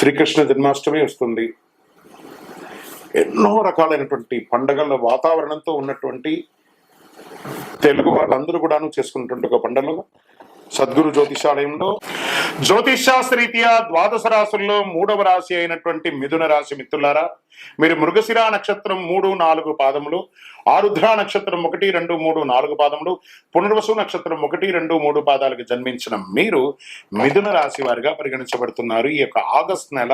శ్రీకృష్ణ జన్మాష్టమి వస్తుంది. ఎన్నో రకాలైనటువంటి పండగల వాతావరణంతో ఉన్నటువంటి తెలుగు వాళ్ళందరూ కూడాను చేసుకున్నటువంటి ఒక పండుగ సద్గురు జ్యోతిషాలయంలో జ్యోతిషాస్త్రీత్యా ద్వాదశ రాశుల్లో మూడవ రాశి అయినటువంటి మిథున రాశి మిత్రులారా మీరు మృగశిరా నక్షత్రం మూడు నాలుగు పాదములు ఆరుద్ర నక్షత్రం ఒకటి రెండు మూడు నాలుగు పాదములు పునర్వసు నక్షత్రం ఒకటి రెండు మూడు పాదాలకు జన్మించిన మీరు మిథున రాశి వారిగా పరిగణించబడుతున్నారు. ఈ యొక్క ఆగస్ట్ నెల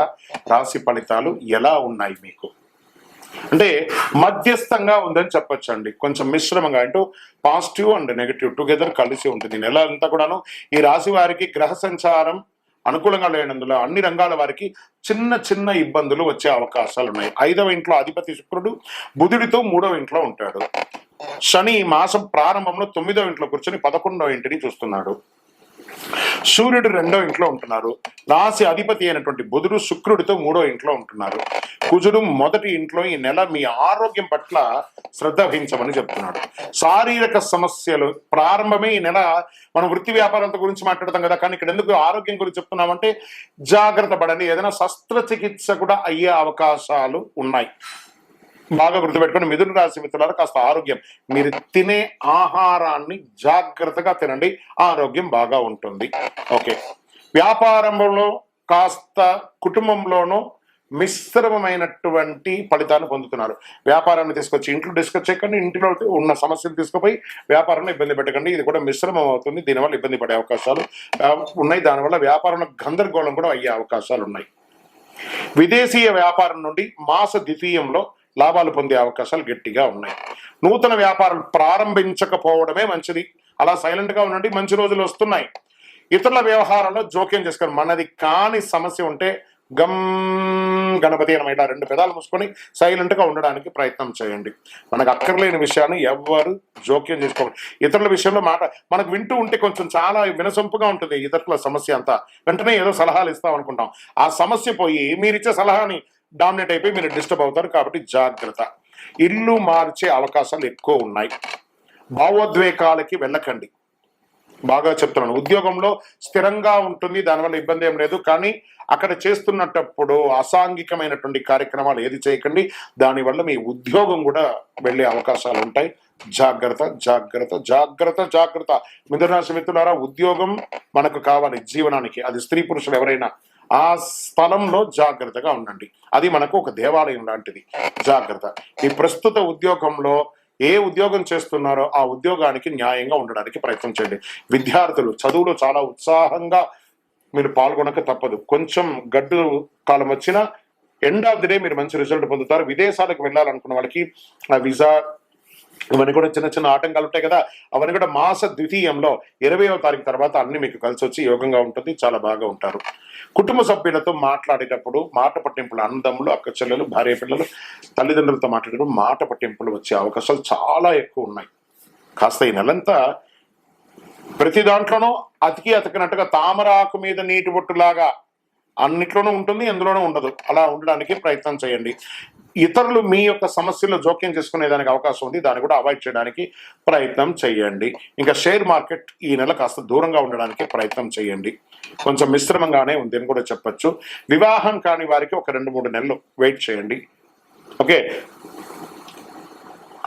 రాశి ఫలితాలు ఎలా ఉన్నాయి మీకు? అంటే మధ్యస్థంగా ఉందని చెప్పొచ్చు అండి కొంచెం మిశ్రమంగా అంటూ పాజిటివ్ అండ్ నెగటివ్ టుగెదర్ కలిసి ఉంటుంది. నెల అంతా కూడాను ఈ రాశి వారికి గ్రహ సంచారం అనుకూలంగా లేనందులో అన్ని రంగాల వారికి చిన్న చిన్న ఇబ్బందులు వచ్చే అవకాశాలు ఉన్నాయి. ఐదవ ఇంట్లో అధిపతి శుక్రుడు బుధుడితో మూడవ ఇంట్లో ఉంటాడు. శని మాసం ప్రారంభంలో తొమ్మిదవ ఇంట్లో కూర్చొని పదకొండవ ఇంటిని చూస్తున్నాడు. సూర్యుడు రెండో ఇంట్లో ఉంటున్నారు. రాశి అధిపతి అయినటువంటి బుధుడు శుక్రుడితో మూడో ఇంట్లో ఉంటున్నారు. కుజుడు మొదటి ఇంట్లో ఈ నెల మీ ఆరోగ్యం పట్ల శ్రద్ధ వహించమని చెప్తున్నాడు. శారీరక సమస్యలు ప్రారంభమే ఈ నెల మనం వృత్తి వ్యాపారంతో గురించి మాట్లాడతాం కదా కానీ ఇక్కడ ఎందుకు ఆరోగ్యం గురించి చెప్తున్నామంటే జాగ్రత్త పడండి. ఏదైనా శస్త్రచికిత్స కూడా అయ్యే అవకాశాలు ఉన్నాయి. బాగా గుర్తుపెట్టుకుని మిథున రాశి మిత్రులారు కాస్త ఆరోగ్యం. మీరు తినే ఆహారాన్ని జాగ్రత్తగా తినండి. ఆరోగ్యం బాగా ఉంటుంది. ఓకే. వ్యాపారంలో కాస్త కుటుంబంలోనూ మిశ్రమమైనటువంటి ఫలితాన్ని పొందుతున్నారు. వ్యాపారాన్ని తీసుకొచ్చి ఇంట్లో డిస్కస్ చేయకండి. ఇంటిలో ఉన్న సమస్యలు తీసుకుపోయి వ్యాపారంలో ఇబ్బంది పెట్టకండి. ఇది కూడా మిశ్రమం అవుతుంది. దీనివల్ల ఇబ్బంది పడే అవకాశాలు ఉన్నాయి. దానివల్ల వ్యాపారంలో గందరగోళం కూడా అయ్యే అవకాశాలు ఉన్నాయి. విదేశీయ వ్యాపారం నుండి మాస ద్వితీయంలో లాభాలు పొందే అవకాశాలు గట్టిగా ఉన్నాయి. నూతన వ్యాపారం ప్రారంభించకపోవడమే మంచిది. అలా సైలెంట్గా ఉండండి మంచి రోజులు వస్తున్నాయి. ఇతరుల వ్యవహారాల్లో జోక్యం చేసుకొని మనది కాని సమస్య ఉంటే గమ్ గణపతి అనమాట ఇలా రెండు పెదాలు మూసుకొని సైలెంట్గా ఉండడానికి ప్రయత్నం చేయండి. మనకు అక్కర్లేని విషయాన్ని ఎవ్వరు జోక్యం చేసుకోవాలి ఇతరుల విషయంలో మాట మనకు వింటూ ఉంటే కొంచెం చాలా వినసొంపుగా ఉంటుంది ఇతరుల సమస్య అంతా. వెంటనే ఏదో సలహాలు ఇస్తాం అనుకుంటాం. ఆ సమస్య పోయి మీరిచ్చే సలహాని డామినేట్ అయిపోయి మీరు డిస్టర్బ్ అవుతారు కాబట్టి జాగ్రత్త. ఇల్లు మార్చే అవకాశాలు ఎక్కువ ఉన్నాయి. భావోద్వేగాలకి వెళ్ళకండి. బాగా చెప్తున్నాను. ఉద్యోగంలో స్థిరంగా ఉంటుంది దానివల్ల ఇబ్బంది ఏం లేదు. కానీ అక్కడ చేస్తున్నటప్పుడు అసాంఘికమైనటువంటి కార్యక్రమాలు ఏది చేయకండి. దానివల్ల మీ ఉద్యోగం కూడా వెళ్ళే అవకాశాలు ఉంటాయి. జాగ్రత్త జాగ్రత్త జాగ్రత్త జాగ్రత్త. మిథునరాశి మిత్రులారా ఉద్యోగం మనకు కావాలి జీవనానికి. అది స్త్రీ పురుషులు ఎవరైనా ఆ స్థలంలో జాగ్రత్తగా ఉండండి. అది మనకు ఒక దేవాలయం లాంటిది. జాగ్రత్త. ఈ ప్రస్తుత ఉద్యోగంలో ఏ ఉద్యోగం చేస్తున్నారో ఆ ఉద్యోగానికి న్యాయంగా ఉండడానికి ప్రయత్నం చేయండి. విద్యార్థులు చదువులో చాలా ఉత్సాహంగా మీరు పాల్గొనక తప్పదు. కొంచెం గడ్డు కాలం వచ్చినా ఎండ్ ఆఫ్ ది డే మీరు మంచి రిజల్ట్ పొందుతారు. విదేశాలకు వెళ్ళాలనుకున్న వాళ్ళకి ఆ వీసా ఇవన్నీ కూడా చిన్న చిన్న ఆటంకాలు ఉంటాయి కదా. అవన్నీ కూడా మాస ద్వితీయంలో ఇరవయో తారీఖు తర్వాత అన్ని మీకు కలిసి వచ్చి యోగంగా ఉంటుంది. చాలా బాగా ఉంటారు. కుటుంబ సభ్యులతో మాట్లాడేటప్పుడు మాట పట్టింపులు అన్నదమ్ములు అక్క చెల్లెలు భార్య పిల్లలు తల్లిదండ్రులతో మాట్లాడేటప్పుడు మాట పట్టింపులు వచ్చే అవకాశాలు చాలా ఎక్కువ ఉన్నాయి. కాస్త ఈ నెలంతా ప్రతి దాంట్లోనూ అతికి అతికినట్టుగా తామరాకు మీద నీటి బొట్టులాగా అన్నిట్లోనూ ఉంటుంది ఎందులోనూ ఉండదు. అలా ఉండడానికి ప్రయత్నం చేయండి. ఇతరులు మీ యొక్క సమస్యల్లో జోక్యం చేసుకునే దానికి అవకాశం ఉంది. దాన్ని కూడా అవాయిడ్ చేయడానికి ప్రయత్నం చేయండి. ఇంకా షేర్ మార్కెట్ ఈ నెల కాస్త దూరంగా ఉండడానికి ప్రయత్నం చేయండి. కొంచెం మిశ్రమంగానే ఉంది అని కూడా చెప్పచ్చు. వివాహం కాని వారికి ఒక రెండు మూడు నెలలు వెయిట్ చేయండి. ఓకే.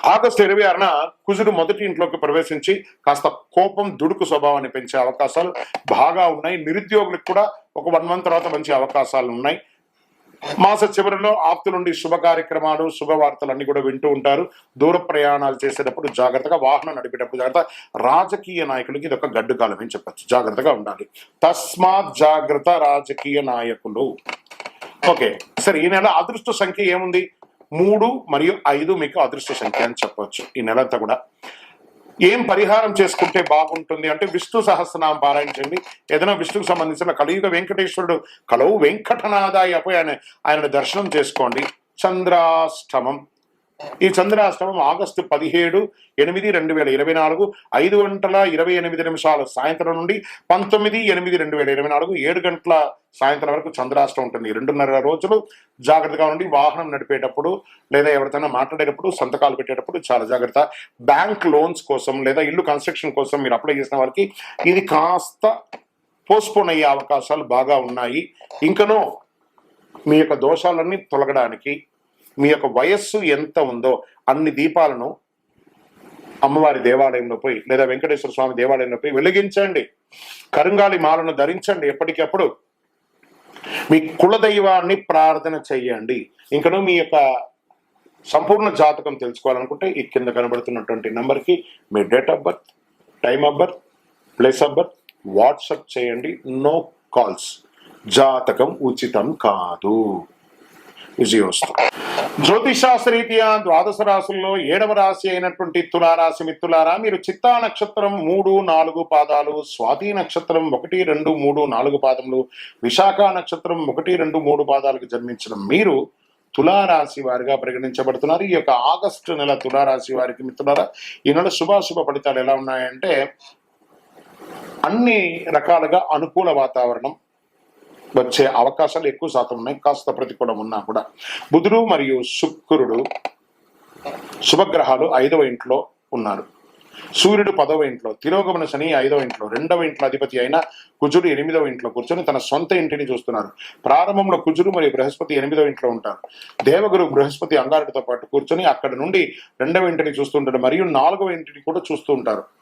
ఆగస్టు ఇరవై ఆరున కుజుడు మొదటి ఇంట్లోకి ప్రవేశించి కాస్త కోపం దుడుకు స్వభావాన్ని పెంచే అవకాశాలు బాగా ఉన్నాయి. నిరుద్యోగులకు కూడా ఒక వన్ మంత్ తర్వాత మంచి అవకాశాలు ఉన్నాయి. మాస చివరిలో ఆప్తుల నుండి శుభ కార్యక్రమాలు శుభవార్తలు అన్ని కూడా వింటూ ఉంటారు. దూర ప్రయాణాలు చేసేటప్పుడు జాగ్రత్తగా వాహనం నడిపేటప్పుడు జాగ్రత్త రాజకీయ నాయకులకి ఇది ఒక గడ్డు కాలం అని చెప్పచ్చు. జాగ్రత్తగా ఉండాలి. తస్మాత్ జాగ్రత్త రాజకీయ నాయకులు. ఓకే సరే ఈ నెల అదృష్ట సంఖ్య ఏముంది? మూడు మరియు ఐదు మీకు అదృష్ట సంఖ్య అని చెప్పవచ్చు ఈ నెల అంతా కూడా. ఏం పరిహారం చేసుకుంటే బాగుంటుంది? అంటే విష్ణు సహస్రనామం పారాయణించండి ఏదైనా విష్ణుకు సంబంధించిన కలియుగ వెంకటేశ్వరుడు కలవు వెంకటనాదాయ పోయి ఆయన ఆయన దర్శనం చేసుకోండి. చంద్రాష్టమం. ఈ చంద్రాష్టమం ఆగస్టు పదిహేడు ఎనిమిది రెండు వేల ఇరవై నాలుగు ఐదు గంటల ఇరవై ఎనిమిది నిమిషాల సాయంత్రం నుండి పంతొమ్మిది ఎనిమిది రెండు వేల ఇరవై నాలుగు ఏడు గంటల సాయంత్రం వరకు చంద్రాష్టం ఉంటుంది. రెండున్నర రోజులు జాగ్రత్తగా ఉండి వాహనం నడిపేటప్పుడు లేదా ఎవరితోనైనా మాట్లాడేటప్పుడు సంతకాలు పెట్టేటప్పుడు చాలా జాగ్రత్త. బ్యాంక్ లోన్స్ కోసం లేదా ఇల్లు కన్స్ట్రక్షన్ కోసం మీరు అప్లై చేసిన వారికి ఇది కాస్త పోస్ట్పోన్ అయ్యే అవకాశాలు బాగా ఉన్నాయి. ఇంకనో మీ యొక్క దోషాలన్నీ తొలగడానికి మీ యొక్క వయస్సు ఎంత ఉందో అన్ని దీపాలను అమ్మవారి దేవాలయంలో పోయి లేదా వెంకటేశ్వర స్వామి దేవాలయంలో పోయి వెలిగించండి. కరుంగాలి మాలను ధరించండి ఎప్పటికప్పుడు. మీ కులదైవాన్ని ప్రార్థన చెయ్యండి ఇంకనూ మీ యొక్క సంపూర్ణ జాతకం తెలుసుకోవాలనుకుంటే ఈ కింద కనబడుతున్నటువంటి నెంబర్కి మీ date of birth time of birth place of birth WhatsApp చేయండి. No calls. జాతకం ఉచితం కాదు. విజయోస్తు జ్యోతిషాస్త్రరీత్యా ద్వాదశ రాశుల్లో ఏడవ రాశి అయినటువంటి తులారాశి మిత్రులారా మీరు చిత్తా నక్షత్రం మూడు నాలుగు పాదాలు స్వాతి నక్షత్రం ఒకటి రెండు మూడు నాలుగు పాదములు విశాఖ నక్షత్రం ఒకటి రెండు మూడు పాదాలకు జన్మించిన మీరు తులారాశి వారిగా పరిగణించబడుతున్నారు. ఈ యొక్క ఆగస్టు నెల తులారాశి వారికి మిత్రులారా ఈ నెల శుభాశుభ ఫలితాలు ఎలా ఉన్నాయంటే అన్ని రకాలుగా అనుకూల వాతావరణం వచ్చే అవకాశాలు ఎక్కువ శాతం ఉన్నాయి. కాస్త ప్రతికూలం ఉన్నా కూడా. బుధుడు మరియు శుక్రుడు శుభగ్రహాలు ఐదవ ఇంట్లో ఉన్నారు. సూర్యుడు పదవ ఇంట్లో తిరోగమన శని ఐదవ ఇంట్లో రెండవ ఇంట్లో అధిపతి అయిన కుజుడు ఎనిమిదవ ఇంట్లో కూర్చొని తన సొంత ఇంటిని చూస్తున్నారు. ప్రారంభంలో కుజుడు మరియు బృహస్పతి ఎనిమిదవ ఇంట్లో ఉంటారు. దేవగురు బృహస్పతి అంగారుడితో పాటు కూర్చొని అక్కడ నుండి రెండవ ఇంటిని చూస్తుంటారు మరియు నాలుగవ ఇంటిని కూడా చూస్తూ ఉంటారు.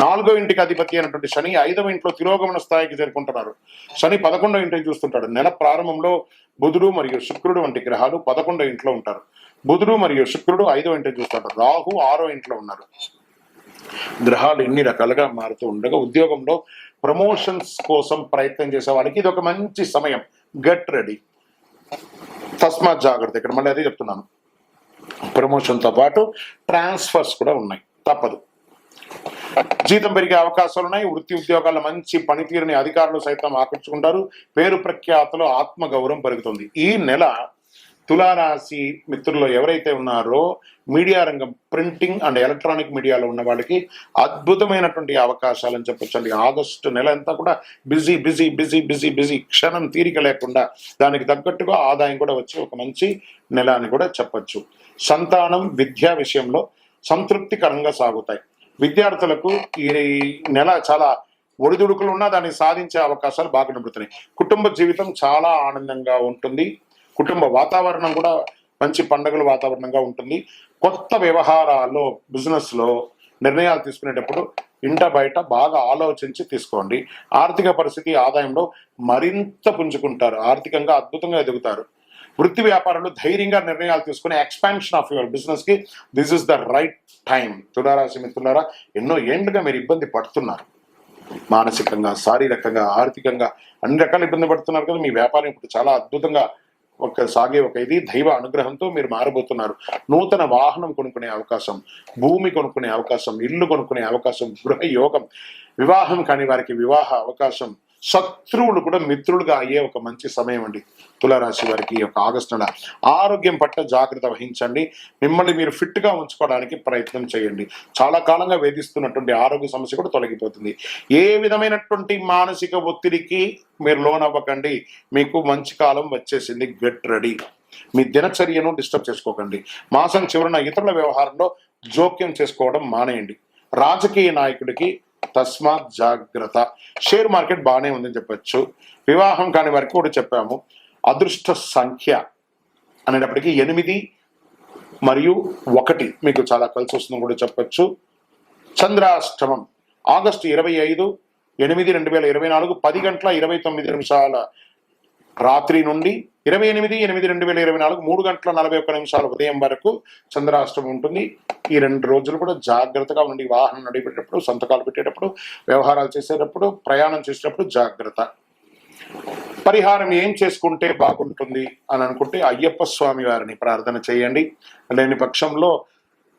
నాలుగో ఇంటికి అధిపతి అయినటువంటి శని ఐదవ ఇంట్లో తిరోగమన స్థాయికి చేరుకుంటున్నారు. శని పదకొండో ఇంటిని చూస్తుంటాడు. నెల ప్రారంభంలో బుధుడు మరియు శుక్రుడు వంటి గ్రహాలు పదకొండో ఇంట్లో ఉంటారు. బుధుడు మరియు శుక్రుడు ఐదో ఇంటిని చూస్తాడు రాహు ఆరో ఇంట్లో ఉన్నారు. గ్రహాలు ఎన్ని రకాలుగా మారుతూ ఉండగా ఉద్యోగంలో ప్రమోషన్స్ కోసం ప్రయత్నం చేసే వాళ్ళకి ఇది ఒక మంచి సమయం. Get ready. తస్మాత్ జాగ్రత్త. ఇక్కడ మళ్ళీ అదే చెప్తున్నాను. ప్రమోషన్తో పాటు ట్రాన్స్ఫర్స్ కూడా ఉన్నాయి. తప్పదు. జీతం పెరిగే అవకాశాలు ఉన్నాయి. వృత్తి ఉద్యోగాల మంచి పనితీరుని అధికారులు సైతం ఆకర్షుకుంటారు పేరు ప్రఖ్యాతలు ఆత్మగౌరవం పెరుగుతుంది. ఈ నెల తులారాశి మిత్రుల్లో ఎవరైతే ఉన్నారో మీడియా రంగం ప్రింటింగ్ అండ్ ఎలక్ట్రానిక్ మీడియాలో ఉన్న వాళ్ళకి అద్భుతమైనటువంటి అవకాశాలు అని అండి ఆగస్టు నెల అంతా కూడా busy busy busy busy busy క్షణం తీరిక లేకుండా దానికి తగ్గట్టుగా ఆదాయం కూడా వచ్చి ఒక మంచి నెల అని కూడా చెప్పచ్చు. సంతానం విద్యా విషయంలో సంతృప్తికరంగా సాగుతాయి. విద్యార్థులకు ఈ నెల చాలా ఒడిదుడుకులు ఉన్నా దాన్ని సాధించే అవకాశాలు బాగా కనబడుతున్నాయి కుటుంబ జీవితం చాలా ఆనందంగా ఉంటుంది. కుటుంబ వాతావరణం కూడా మంచి పండుగల వాతావరణంగా ఉంటుంది. కొత్త వ్యవహారాల్లో బిజినెస్లో నిర్ణయాలు తీసుకునేటప్పుడు ఇంట బయట బాగా ఆలోచించి తీసుకోండి. ఆర్థిక పరిస్థితి ఆదాయంలో మరింత పుంజుకుంటారు. ఆర్థికంగా అద్భుతంగా ఎదుగుతారు. వృత్తి వ్యాపారంలో ధైర్యంగా నిర్ణయాలు తీసుకుని ఎక్స్పాన్షన్ ఆఫ్ యువర్ బిజినెస్కి this is the right time తులారాశి మిత్రులారా ఎన్నో ఏండ్లుగా మీరు ఇబ్బంది పడుతున్నారు. మానసికంగా శారీరకంగా ఆర్థికంగా అన్ని రకాల ఇబ్బంది పడుతున్నారు కదా మీ వ్యాపారం ఇప్పుడు చాలా అద్భుతంగా ఒక సాగే ఒక ఇది. దైవ అనుగ్రహంతో మీరు మారబోతున్నారు. నూతన వాహనం కొనుక్కునే అవకాశం భూమి కొనుక్కునే అవకాశం ఇల్లు కొనుక్కునే అవకాశం గృహ యోగం వివాహం కాని వారికి వివాహ అవకాశం శత్రువులు కూడా మిత్రులుగా అయ్యే ఒక మంచి సమయం అండి. తులారాశి వారికి ఈ యొక్క ఆగస్టు నెల. ఆరోగ్యం పట్ల జాగ్రత్త వహించండి. మిమ్మల్ని మీరు ఫిట్గా ఉంచుకోవడానికి ప్రయత్నం చేయండి. చాలా కాలంగా వేధిస్తున్నటువంటి ఆరోగ్య సమస్య కూడా తొలగిపోతుంది. ఏ విధమైనటువంటి మానసిక ఒత్తిడికి మీరు లోన్ అవ్వకండి మీకు మంచి కాలం వచ్చేసింది. Get ready. మీ దినచర్యను డిస్టర్బ్ చేసుకోకండి. మాసం చివరన ఇతరుల వ్యవహారంలో జోక్యం చేసుకోవడం మానేయండి. రాజకీయ నాయకుడికి తస్మాత్ జాగ్రత్త. షేర్ మార్కెట్ బాగానే ఉందని చెప్పొచ్చు. వివాహం కాని వారికి కూడా చెప్పాము. అదృష్ట సంఖ్య అనేటప్పటికీ ఎనిమిది మరియు ఒకటి మీకు చాలా కలిసి వస్తుందని కూడా చెప్పచ్చు. చంద్రాష్టమం. ఆగస్టు ఇరవై ఐదు ఎనిమిది రెండు వేల ఇరవై నాలుగు పది గంటల ఇరవై తొమ్మిది నిమిషాల రాత్రి నుండి ఇరవై ఎనిమిది ఎనిమిది రెండు వేల ఇరవై నాలుగు మూడు గంటల నలభై ఒక్క నిమిషాల ఉదయం వరకు చంద్రాష్టమం ఉంటుంది. ఈ రెండు రోజులు కూడా జాగ్రత్తగా ఉండి వాహనం నడిపేటప్పుడు సంతకాలు పెట్టేటప్పుడు వ్యవహారాలు చేసేటప్పుడు ప్రయాణం చేసేటప్పుడు జాగ్రత్త. పరిహారం ఏం చేసుకుంటే బాగుంటుంది అని అనుకుంటే అయ్యప్ప స్వామి వారిని ప్రార్థన చేయండి. లేని పక్షంలో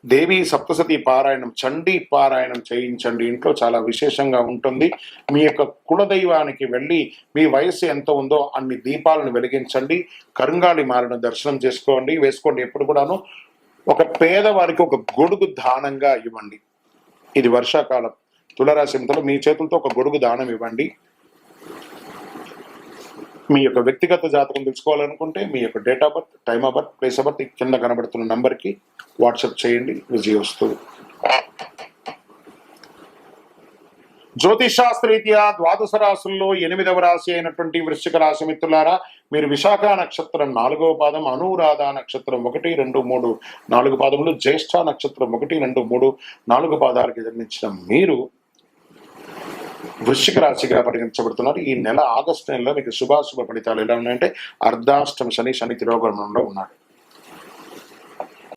దేవి సప్తసతి పారాయణం చండీ పారాయణం చేయించండి. ఇంట్లో చాలా విశేషంగా ఉంటుంది. మీ యొక్క కులదైవానికి వెళ్ళి మీ వయస్సు ఎంత ఉందో అన్ని దీపాలను వెలిగించండి. కరుంగాళి మాలను దర్శనం చేసుకోండి. వేసుకోండి ఎప్పుడు కూడాను. ఒక పేదవారికి ఒక గొడుగు దానంగా ఇవ్వండి. ఇది వర్షాకాలం. తులరాశి మీ చేతులతో ఒక గొడుగు దానం ఇవ్వండి. మీ యొక్క వ్యక్తిగత జాతకం తెలుసుకోవాలనుకుంటే మీ యొక్క date of birth time of birth place of birth కింద కనబడుతున్న నంబర్కి వాట్సాప్ చేయండి విజయ వస్తుంది. జ్యోతిషాస్త్రరీత్యా ద్వాదశ రాశుల్లో ఎనిమిదవ రాశి అయినటువంటి వృశ్చిక రాశి మిత్రులారా మీరు విశాఖ నక్షత్రం నాలుగవ పాదం అనురాధ నక్షత్రం ఒకటి రెండు మూడు నాలుగు పాదములు జ్యేష్ఠ నక్షత్రం ఒకటి రెండు మూడు నాలుగు పాదాలకి జన్మించిన మీరు వృశ్చిక రాశిగా పరిగణించబడుతున్నారు. ఈ నెల ఆగస్టు నెలలో మీకు శుభాశుభ ఫలితాలు ఎలా ఉన్నాయంటే అర్ధాష్టమ శని శని తిరోగమనంలో ఉన్నాడు